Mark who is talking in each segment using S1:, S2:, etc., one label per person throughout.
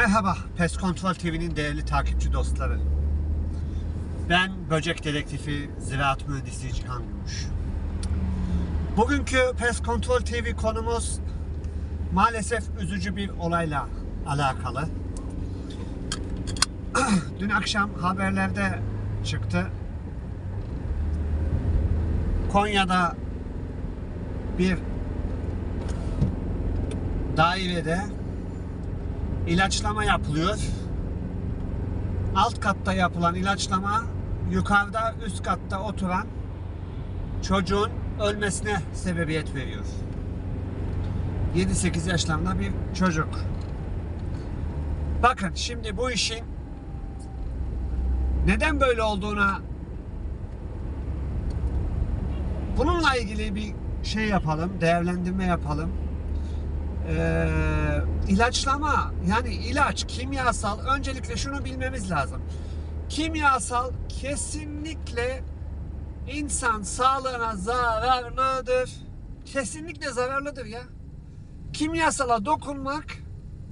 S1: Merhaba, Pest Kontrol TV'nin değerli takipçi dostları. Ben böcek dedektifi, ziraat mühendisi Cihan Gümüş. Bugünkü Pest Kontrol TV konumuz maalesef üzücü bir olayla alakalı. Dün akşam haberlerde çıktı. Konya'da bir dairede ilaçlama yapılıyor. Alt katta yapılan ilaçlama yukarıda üst katta oturan çocuğun ölmesine sebebiyet veriyor. 7-8 yaşlarında bir çocuk. Bakın şimdi bu işin neden böyle olduğuna bununla ilgili bir şey yapalım, değerlendirme yapalım. Ee, ilaçlama yani ilaç, kimyasal öncelikle şunu bilmemiz lazım. Kimyasal kesinlikle insan sağlığına zararlıdır. Kesinlikle zararlıdır ya. Kimyasala dokunmak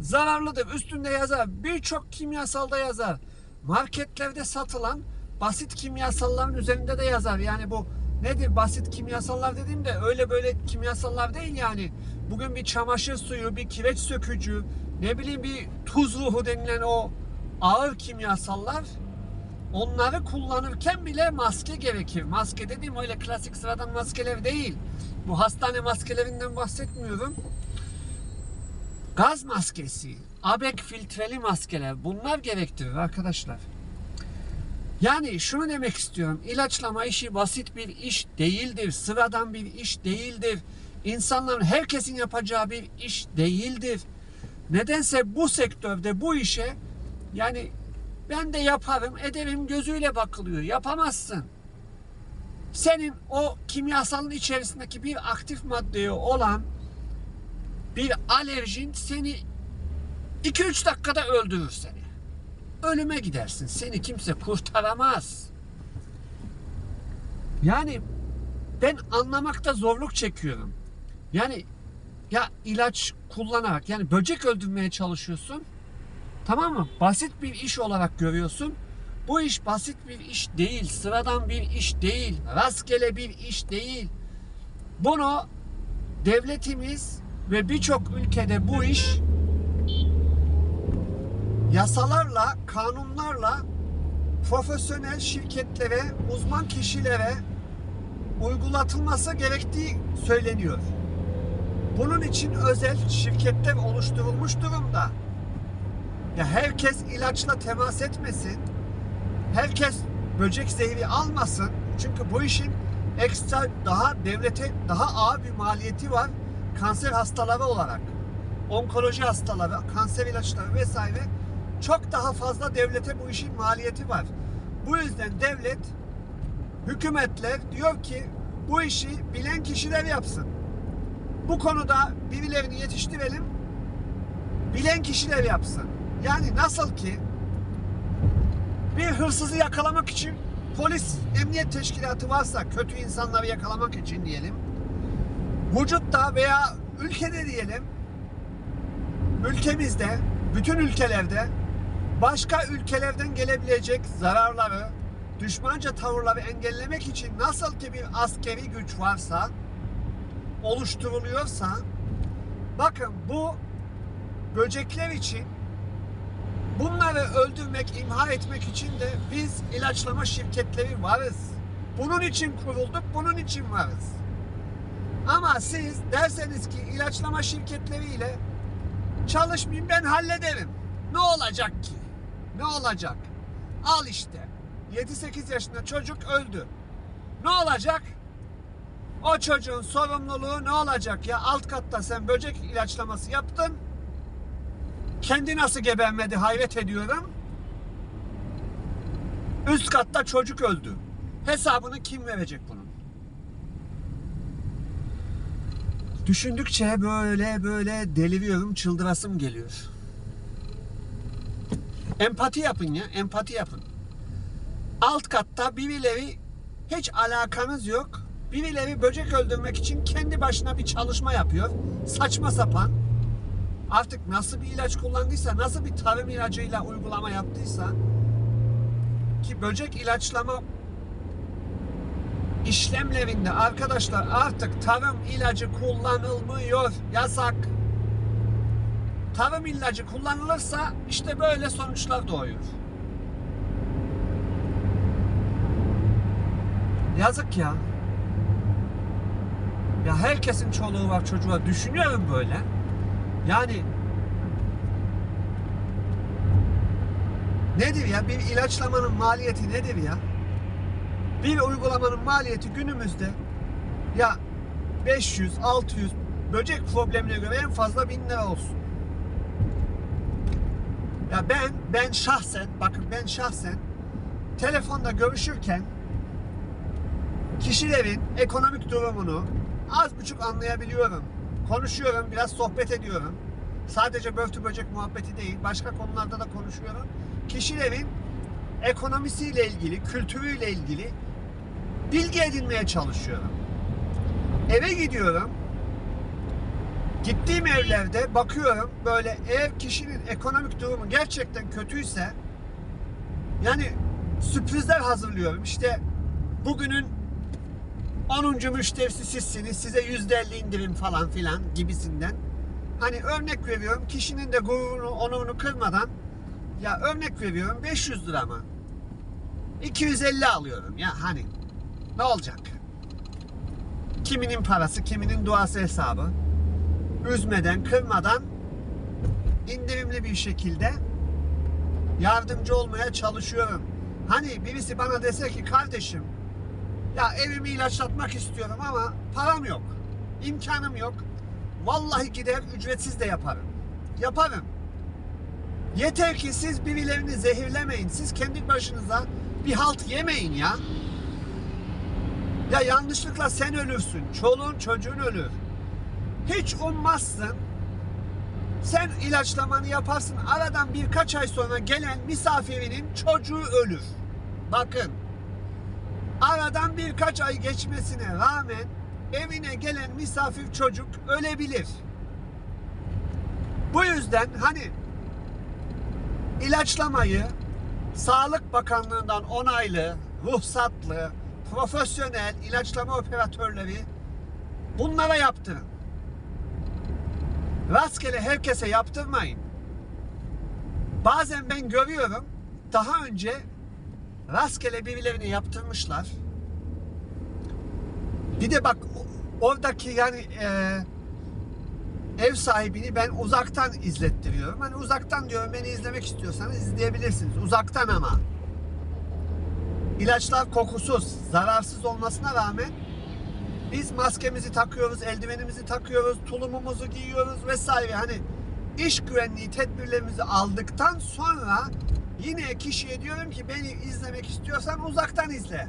S1: zararlıdır. Üstünde yazar. Birçok kimyasalda yazar. Marketlerde satılan basit kimyasalların üzerinde de yazar. Yani bu nedir basit kimyasallar dediğimde öyle böyle kimyasallar değil yani. Bugün bir çamaşır suyu, bir kireç sökücü, ne bileyim bir tuz ruhu denilen o ağır kimyasallar onları kullanırken bile maske gerekir. Maske dediğim öyle klasik sıradan maskeler değil. Bu hastane maskelerinden bahsetmiyorum. Gaz maskesi, ABEK filtreli maskeler bunlar gerektirir arkadaşlar. Yani şunu demek istiyorum. İlaçlama işi basit bir iş değildir. Sıradan bir iş değildir. İnsanların herkesin yapacağı bir iş değildir. Nedense bu sektörde bu işe yani ben de yaparım ederim gözüyle bakılıyor. Yapamazsın. Senin o kimyasalın içerisindeki bir aktif maddeye olan bir alerjin seni 2-3 dakikada öldürür seni. Ölüme gidersin. Seni kimse kurtaramaz. Yani ben anlamakta zorluk çekiyorum. Yani ya ilaç kullanarak yani böcek öldürmeye çalışıyorsun. Tamam mı? Basit bir iş olarak görüyorsun. Bu iş basit bir iş değil. Sıradan bir iş değil. Rastgele bir iş değil. Bunu devletimiz ve birçok ülkede bu iş yasalarla, kanunlarla profesyonel şirketlere, uzman kişilere uygulatılması gerektiği söyleniyor. Bunun için özel şirketler oluşturulmuş durumda. Ya herkes ilaçla temas etmesin. Herkes böcek zehri almasın. Çünkü bu işin ekstra daha devlete daha ağır bir maliyeti var. Kanser hastaları olarak. Onkoloji hastaları, kanser ilaçları vesaire çok daha fazla devlete bu işin maliyeti var. Bu yüzden devlet hükümetler diyor ki bu işi bilen kişiler yapsın. Bu konuda birilerini yetiştirelim. Bilen kişiler yapsın. Yani nasıl ki bir hırsızı yakalamak için polis, emniyet teşkilatı varsa kötü insanları yakalamak için diyelim. Vücutta veya ülkede diyelim ülkemizde, bütün ülkelerde başka ülkelerden gelebilecek zararları, düşmanca tavırları engellemek için nasıl ki bir askeri güç varsa, oluşturuluyorsa, bakın bu böcekler için bunları öldürmek, imha etmek için de biz ilaçlama şirketleri varız. Bunun için kurulduk, bunun için varız. Ama siz derseniz ki ilaçlama şirketleriyle çalışmayayım ben hallederim. Ne olacak ki? Ne olacak? Al işte. 7-8 yaşında çocuk öldü. Ne olacak? O çocuğun sorumluluğu ne olacak ya? Alt katta sen böcek ilaçlaması yaptın. Kendi nasıl gebermedi hayret ediyorum. Üst katta çocuk öldü. Hesabını kim verecek bunun? Düşündükçe böyle böyle deliriyorum, çıldırasım geliyor. Empati yapın ya, empati yapın. Alt katta birileri hiç alakanız yok. Birileri böcek öldürmek için kendi başına bir çalışma yapıyor. Saçma sapan. artık nasıl bir ilaç kullandıysa, nasıl bir tarım ilacıyla uygulama yaptıysa ki böcek ilaçlama işlemlerinde arkadaşlar artık tarım ilacı kullanılmıyor. Yasak. Tarım ilacı kullanılırsa işte böyle sonuçlar doğuyor. Yazık ya. Ya herkesin çoluğu var çocuğu var. Düşünüyorum böyle. Yani nedir ya? Bir ilaçlamanın maliyeti nedir ya? Bir uygulamanın maliyeti günümüzde ya 500, 600 böcek problemine göre en fazla 1000 lira olsun. Ya ben ben şahsen bakın ben şahsen telefonda görüşürken kişilerin ekonomik durumunu az buçuk anlayabiliyorum. Konuşuyorum, biraz sohbet ediyorum. Sadece börtü böcek muhabbeti değil, başka konularda da konuşuyorum. Kişilerin ekonomisiyle ilgili, kültürüyle ilgili bilgi edinmeye çalışıyorum. Eve gidiyorum. Gittiğim evlerde bakıyorum böyle ev kişinin ekonomik durumu gerçekten kötüyse yani sürprizler hazırlıyorum. İşte bugünün 10. müşterisi sizsiniz. Size %50 indirim falan filan gibisinden. Hani örnek veriyorum. Kişinin de gururunu, onurunu kırmadan ya örnek veriyorum 500 lira mı? 250 alıyorum ya hani ne olacak? Kiminin parası, kiminin duası hesabı. Üzmeden, kırmadan indirimli bir şekilde yardımcı olmaya çalışıyorum. Hani birisi bana dese ki kardeşim ya evimi ilaçlatmak istiyorum ama param yok. imkanım yok. Vallahi gider ücretsiz de yaparım. Yaparım. Yeter ki siz birilerini zehirlemeyin. Siz kendi başınıza bir halt yemeyin ya. Ya yanlışlıkla sen ölürsün. Çoluğun çocuğun ölür. Hiç ummazsın. Sen ilaçlamanı yaparsın. Aradan birkaç ay sonra gelen misafirinin çocuğu ölür. Bakın. Aradan birkaç ay geçmesine rağmen evine gelen misafir çocuk ölebilir. Bu yüzden hani ilaçlamayı Sağlık Bakanlığı'ndan onaylı, ruhsatlı, profesyonel ilaçlama operatörleri bunlara yaptırın. Rastgele herkese yaptırmayın. Bazen ben görüyorum daha önce rastgele birilerine yaptırmışlar. Bir de bak oradaki yani e, ev sahibini ben uzaktan izlettiriyorum. Hani uzaktan diyorum beni izlemek istiyorsanız izleyebilirsiniz. Uzaktan ama. İlaçlar kokusuz, zararsız olmasına rağmen biz maskemizi takıyoruz, eldivenimizi takıyoruz, tulumumuzu giyiyoruz vesaire. Hani iş güvenliği tedbirlerimizi aldıktan sonra yine kişiye diyorum ki beni izlemek istiyorsan uzaktan izle.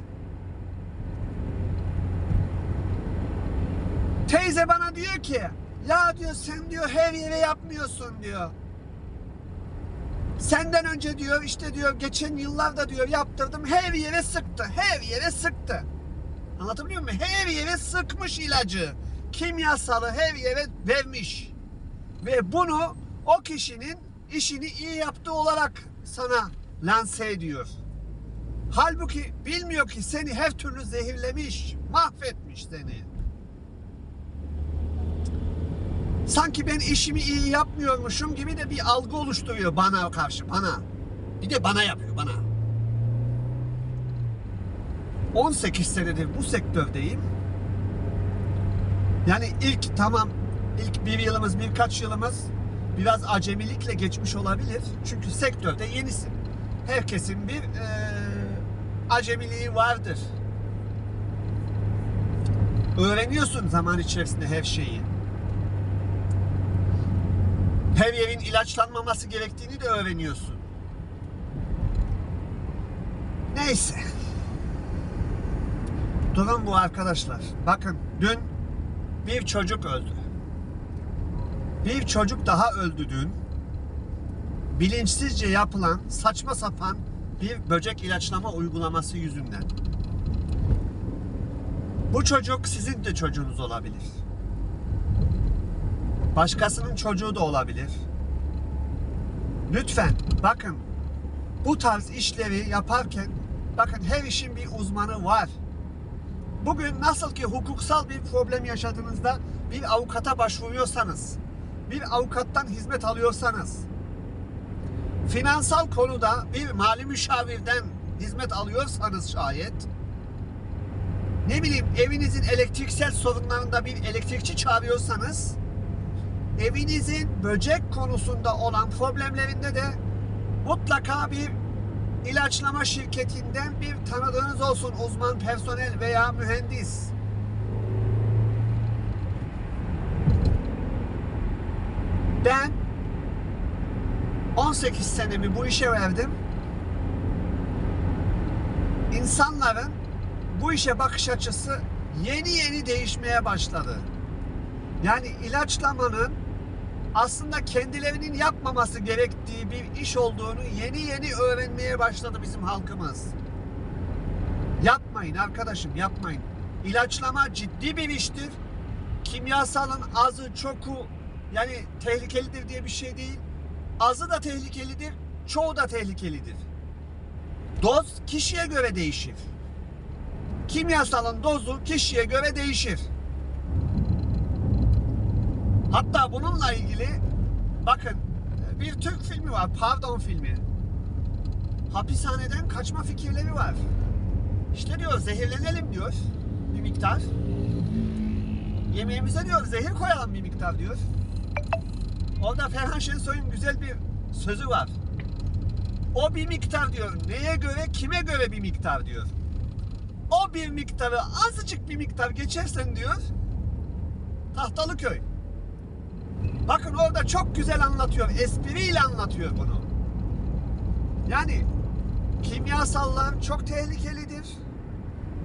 S1: Teyze bana diyor ki ya diyor sen diyor her yere yapmıyorsun diyor. Senden önce diyor işte diyor geçen yıllarda diyor yaptırdım her yere sıktı. Her yere sıktı. Anlatabiliyor muyum? Her yere sıkmış ilacı. Kimyasalı her yere vermiş. Ve bunu o kişinin işini iyi yaptığı olarak sana lanse ediyor. Halbuki bilmiyor ki seni her türlü zehirlemiş, mahvetmiş seni. Sanki ben işimi iyi yapmıyormuşum gibi de bir algı oluşturuyor bana karşı, bana. Bir de bana yapıyor, bana. 18 senedir bu sektördeyim. Yani ilk tamam ilk bir yılımız birkaç yılımız biraz acemilikle geçmiş olabilir. Çünkü sektörde yenisin. Herkesin bir eee, acemiliği vardır. Öğreniyorsun zaman içerisinde her şeyi. Her yerin ilaçlanmaması gerektiğini de öğreniyorsun. Neyse. Durum bu arkadaşlar. Bakın dün bir çocuk öldü. Bir çocuk daha öldü dün. Bilinçsizce yapılan saçma sapan bir böcek ilaçlama uygulaması yüzünden. Bu çocuk sizin de çocuğunuz olabilir. Başkasının çocuğu da olabilir. Lütfen bakın bu tarz işleri yaparken bakın her işin bir uzmanı var. Bugün nasıl ki hukuksal bir problem yaşadığınızda bir avukata başvuruyorsanız, bir avukattan hizmet alıyorsanız, finansal konuda bir mali müşavirden hizmet alıyorsanız şayet, ne bileyim evinizin elektriksel sorunlarında bir elektrikçi çağırıyorsanız, evinizin böcek konusunda olan problemlerinde de mutlaka bir ilaçlama şirketinden bir tanıdığınız olsun uzman personel veya mühendis. Ben 18 senemi bu işe verdim. İnsanların bu işe bakış açısı yeni yeni değişmeye başladı. Yani ilaçlamanın aslında kendilerinin yapmaması gerektiği bir iş olduğunu yeni yeni öğrenmeye başladı bizim halkımız. Yapmayın arkadaşım yapmayın. İlaçlama ciddi bir iştir. Kimyasalın azı çoku yani tehlikelidir diye bir şey değil. Azı da tehlikelidir, çoğu da tehlikelidir. Doz kişiye göre değişir. Kimyasalın dozu kişiye göre değişir. Hatta bununla ilgili bakın bir Türk filmi var. Pardon filmi. Hapishaneden kaçma fikirleri var. İşte diyor zehirlenelim diyor bir miktar. Yemeğimize diyor zehir koyalım bir miktar diyor. Orada Ferhan Şensoy'un güzel bir sözü var. O bir miktar diyor. Neye göre, kime göre bir miktar diyor. O bir miktarı azıcık bir miktar geçersen diyor. Tahtalıköy. Bakın orada çok güzel anlatıyor. Espriyle anlatıyor bunu. Yani kimyasallar çok tehlikelidir.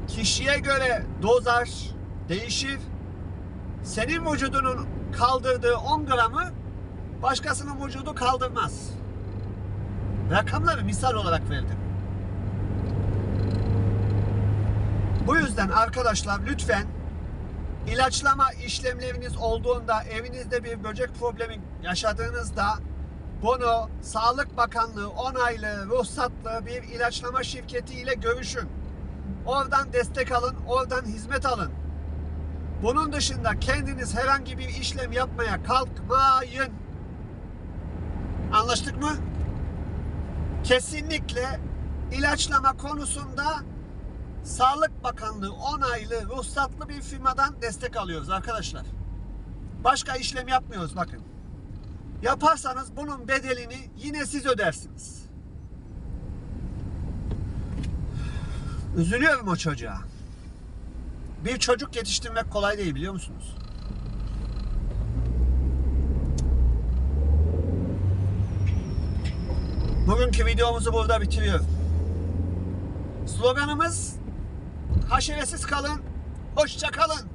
S1: Kişiye göre dozaj değişir. Senin vücudunun kaldırdığı 10 gramı başkasının vücudu kaldırmaz. Rakamları misal olarak verdim. Bu yüzden arkadaşlar lütfen ilaçlama işlemleriniz olduğunda evinizde bir böcek problemi yaşadığınızda bunu Sağlık Bakanlığı onaylı, ruhsatlı bir ilaçlama şirketi ile görüşün. Oradan destek alın, oradan hizmet alın. Bunun dışında kendiniz herhangi bir işlem yapmaya kalkmayın. Anlaştık mı? Kesinlikle ilaçlama konusunda Sağlık Bakanlığı onaylı, ruhsatlı bir firmadan destek alıyoruz arkadaşlar. Başka işlem yapmıyoruz bakın. Yaparsanız bunun bedelini yine siz ödersiniz. Üzülüyorum o çocuğa. Bir çocuk yetiştirmek kolay değil biliyor musunuz? Bugünkü videomuzu burada bitiriyorum. Sloganımız haşeresiz kalın, hoşça kalın.